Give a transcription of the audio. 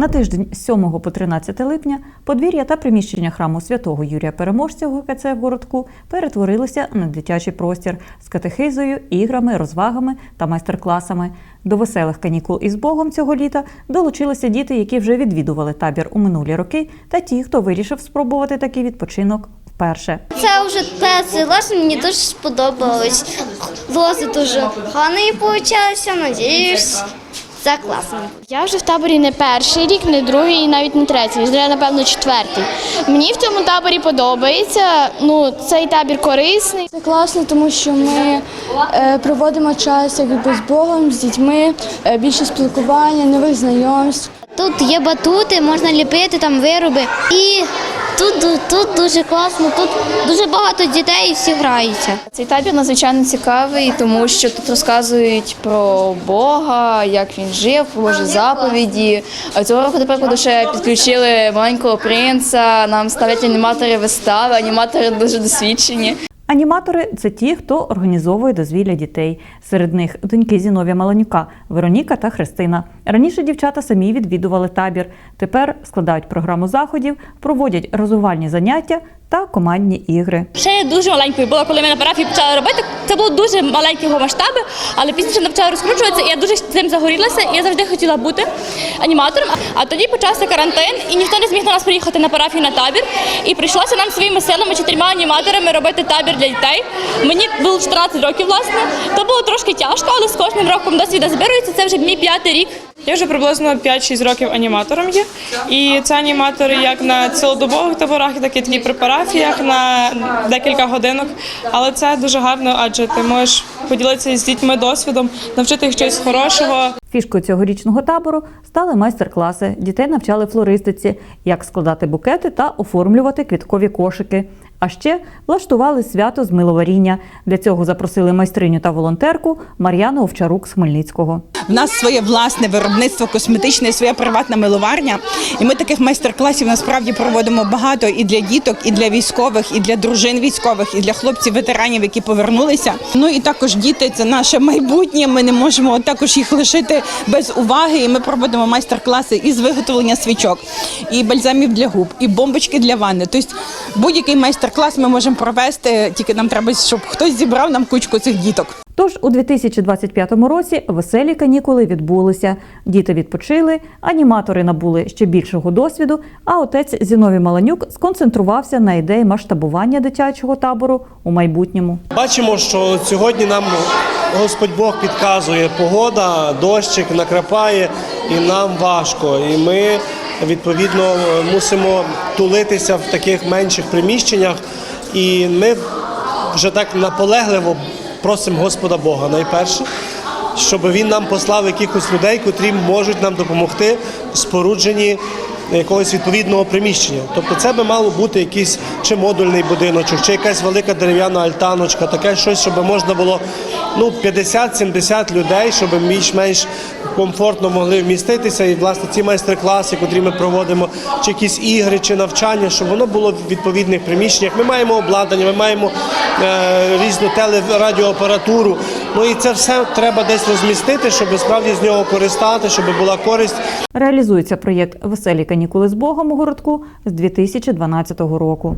На тиждень з 7 по 13 липня подвір'я та приміщення храму святого Юрія Переможця в ГКЦ в городку перетворилися на дитячий простір з катехизою, іграми, розвагами та майстер-класами. До веселих канікул із Богом цього літа долучилися діти, які вже відвідували табір у минулі роки, та ті, хто вирішив спробувати такий відпочинок вперше. Це вже перший раз, мені дуже сподобалось. Лози дуже гарні получалися, надіюсь, це класно. Я вже в таборі не перший рік, не другий і навіть не третій, вже, напевно, четвертий. Мені в цьому таборі подобається. Ну, цей табір корисний. Це класно, тому що ми е, проводимо час якби з Богом, з дітьми, е, більше спілкування, нових знайомств. Тут є батути, можна ліпити там вироби. І тут, тут дуже класно, тут дуже багато дітей і всі граються. Цей табір надзвичайно цікавий, тому що тут розказують про Бога, як він жив, Божі заповіді. Цього року, наприклад, ще підключили маленького принца. Нам ставлять аніматори вистави, аніматори дуже досвідчені. Аніматори це ті, хто організовує дозвілля дітей. Серед них доньки Зіновія Маланюка, Вероніка та Христина. Раніше дівчата самі відвідували табір. Тепер складають програму заходів, проводять розвивальні заняття та командні ігри. Ще я дуже маленькою була, коли ми на парафії почали робити. Це було дуже маленького масштабу, але пізніше вона почала розкручуватися, я дуже цим загорілася. І я завжди хотіла бути аніматором. А тоді почався карантин, і ніхто не зміг до нас приїхати на парафію на табір. І прийшлося нам своїми силами чотирма аніматорами робити табір для дітей. Мені було 14 років, власне. То було трошки тяжко, але з кожним роком досвіда збирується. Це вже мій п'ятий рік. Я вже приблизно 5-6 років аніматором є. І це аніматори як на цілодобових таборах, так і такі при парафіях на декілька годинок. Але це дуже гарно, адже ти можеш поділитися з дітьми досвідом, навчити їх щось хорошого. Фішкою цьогорічного табору стали майстер-класи. Дітей навчали флористиці, як складати букети та оформлювати квіткові кошики. А ще влаштували свято з миловаріння. Для цього запросили майстриню та волонтерку Мар'яну Овчарук з Хмельницького. В нас своє власне виробництво косметичне, своя приватна миловарня. І ми таких майстер-класів насправді проводимо багато і для діток, і для військових, і для дружин військових, і для хлопців, ветеранів, які повернулися. Ну і також діти це наше майбутнє. Ми не можемо також їх лишити без уваги. І ми проводимо майстер-класи із виготовлення свічок, і бальзамів для губ, і бомбочки для ванни. Тобто будь-який майстер-клас ми можемо провести. Тільки нам треба, щоб хтось зібрав нам кучку цих діток. Тож у 2025 році веселі канікули відбулися. Діти відпочили, аніматори набули ще більшого досвіду. А отець Зіновій Маланюк сконцентрувався на ідеї масштабування дитячого табору у майбутньому. Бачимо, що сьогодні нам Господь Бог підказує погода, дощик накрапає, і нам важко. І ми відповідно мусимо тулитися в таких менших приміщеннях. І ми вже так наполегливо просимо Господа Бога найперше, щоб він нам послав якихось людей, котрі можуть нам допомогти в спорудженні якогось відповідного приміщення. Тобто це би мало бути якийсь чи модульний будиночок, чи якась велика дерев'яна альтаночка, таке щось, щоб можна було ну, 50-70 людей, щоб більш-менш комфортно могли вміститися. І власне ці майстер-класи, котрі ми проводимо, чи якісь ігри, чи навчання, щоб воно було в відповідних приміщеннях. Ми маємо обладнання, ми маємо різну телерадіоапаратуру. Ну і це все треба десь розмістити, щоб справді з нього користати, щоб була користь Реалізується проєкт Веселі канікули з Богом у городку з 2012 року.